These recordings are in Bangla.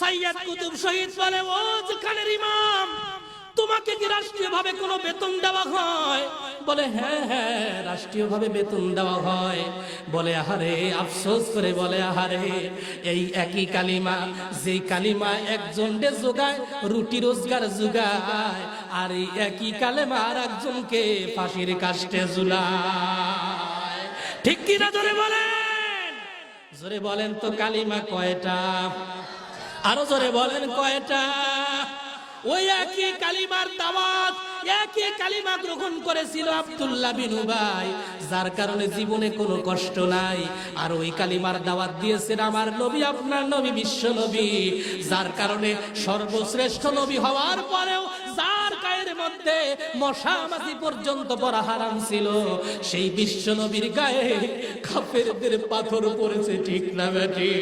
সাইয়াদ কুতুব শহীদ বলে, ও যেখানের ইমাম, তোমাকে কি রাষ্ট্রীয় ভাবে কোনো বেতন দেওয়া হয়? বলে হ্যাঁ হ্যাঁ রাষ্ট্রীয় ভাবে বেতন দেওয়া হয়। বলে, আহারে, আফসোস করে বলে, আহারে, এই একই কালিমা যেই কালিমা একজন যোগায় রুটি রোজগার যোগায় আর এই একই কালেমা আর একজনকে ফাঁসির কাষ্টে ঝুলায়। ঠিক কিনা ধরে বলেন। জোরে বলেন তো কালিমা কয়টা? আরও জোরে বলেন কয়টা? ওই একই কালিমার দাওয়াত, একই কালিমা গ্রহণ করেছিল আব্দুল্লাহ বিন উবাই, যার কারণে জীবনে কোনো কষ্ট নাই। আর ওই কালিমার দাওয়াত দিয়েছেন আমার নবী, আপনার নবী, বিশ্ব নবী, যার কারণে সর্বশ্রেষ্ঠ নবী হওয়ার পরেও যার গায়ের মধ্যে মশা মাছি পর্যন্ত পড়া হারাম ছিল, সেই বিশ্ব নবীর গায়ে কাফেরদের পাথর পড়েছে, ঠিক না বেটি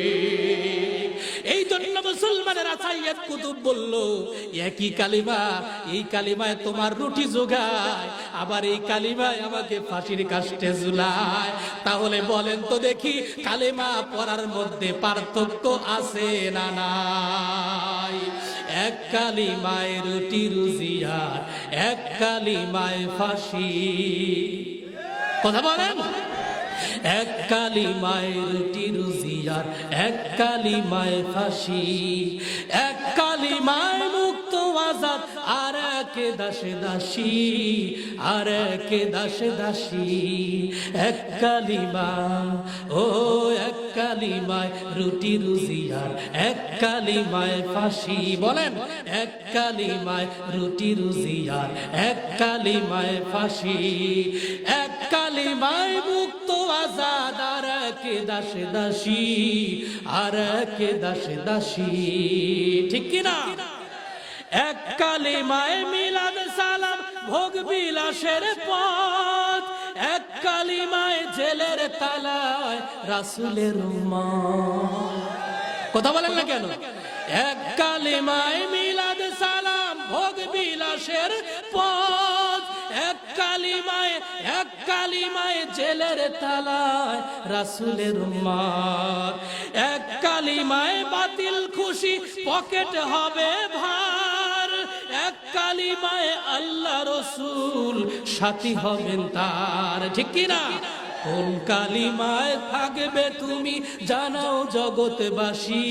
এই জন্য মুসলমানের আসাইয়াত কুতুব বলল, একই কালিমা, এই কালিমায় তোমার রুটি যোগায় আবার এই কালিমায় আমাকে ফাঁসির কাষ্টে ঝুলায়। তাহলে বলেন তো দেখি, কালিমা পড়ার মধ্যে পার্থক্য আছে না নাই? এক কালিমায় রুটি রুজিয়ার এক কালিমায় ফাঁসি। কথা বলেন? এক কালিমায় রুটি রুজিয়ার এক কালি মায় ফাঁসি এক কালি মায় মুক্ত আজাদ আর এক দাসে দাসী? আর এক দাসে দাসী? এক কালিমা ও এক কালিমায় রুটি রুজিয়ার এক কালিমায় ফাঁসি। বলেন, এক কালিমায় রুটি রুজিয়ার এক কালিমায় ফাঁসি। এক কালিমায় মুক্ত আজাদ আর কে দাসে দাসী? আর কে দাসে দাসী? ঠিক কিনা? এক কালিমায় মিলাদ সালাম, ভোগ বিলাসের পথ। এক কালিমায় জেলের তালায় রাসুলের কথা বলেন না কেন? এক কালিমায় মিলাদ সালাম, ভোগ বিলাসের পথ। এক কালিমায় এক কালিমায় জেলের তালায় রাসুলের উম্মার এক কালিমায় বাতিল খুশি পকেট হবে ভার এক কালিমায় আল্লাহ রসুল সাথী হবেন তার। ঠিক কিনা কোন কালিমায় থাকবে তুমি জানাও জগৎবাসী।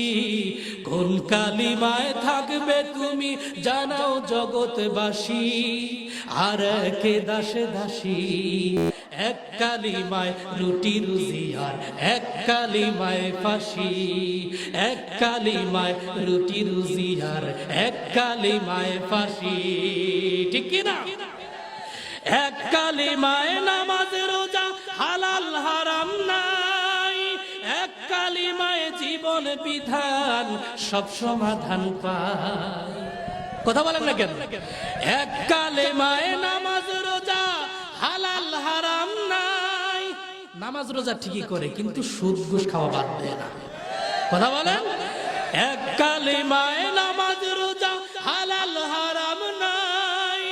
কোন কালিমায় থাকবে তুমি জানাও জগৎবাসী। আর কে দাসে দাসী? এক কালিমায় রুটি রুজিয়ার এক কালিমায় ফাঁসি। এক কালিমায় রুটি রুজিয়ার এক কালিমায় ফাঁসি। ঠিক কিনা এক কালিমায় নামাজ, রোজা হালাল, হারাম নাই। এক কালিমায় জীবন বিধান সব সমাধান পায় কথা বলেন না কেন? এক কালিমায় রোজা হালাল হারাম নাই। নামাজ রোজা ঠিকই করে, কিন্তু সুদ ঘুষ খাওয়া বাদ দেয় না। কথা বলেন? এক কালিমায় নামাজ রোজা হালাল হারাম নাই।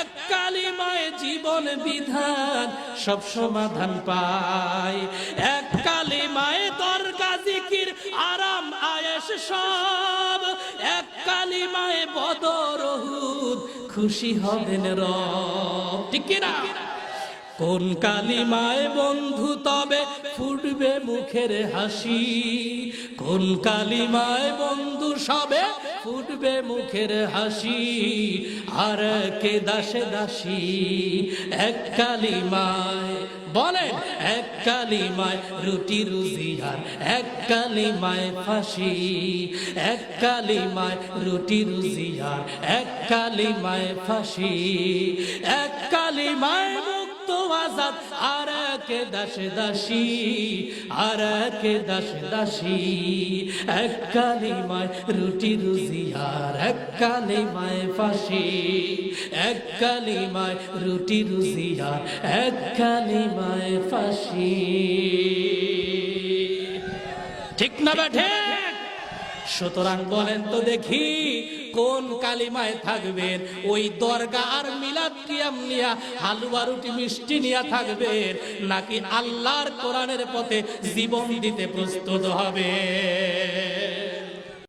এক কালিমায় জীবন বিধান সব সমাধান পায়। এক কালিমায় দরগা জিকির আরাম আয়েশ সব। এক কালিমায় বদর খুশি হবেন রব। ঠিক কোন কালিমায় বন্ধু তবে ফুটবে মুখের হাসি? কোন কালিমায় বন্ধু সবে ফুটবে মুখের হাসি? আর কে দাসে দাসী? এক কালিমায়, বলেন, এক কালিমায় রুটি রুজিয়ার এক কালিমায় ফাঁসি। এক কালিমায় রুটি রুজিয়ার এক কালিমায় ফাঁসি। এক কালিমায় আজাদ, আর কে দাসে দাসী, আর কে দাসে দাসী। এক কালিমায় রুটি রুজিয়ার এক কালিমায় ফাঁসি। এক কালিমায় রুটি রুজিয়ার এক কালিমায় ফাঁসি। ঠিক না বেঠে সুতরাং বলেন তো দেখি কোন কালিমায় থাকবেন? ওই দরগা আর মিলাদ কিয়াম নিয়া, হালুয়া রুটি মিষ্টি নিয়া থাকবেন, নাকি আল্লাহর কোরআনের পথে জীবন দিতে প্রস্তুত হবে?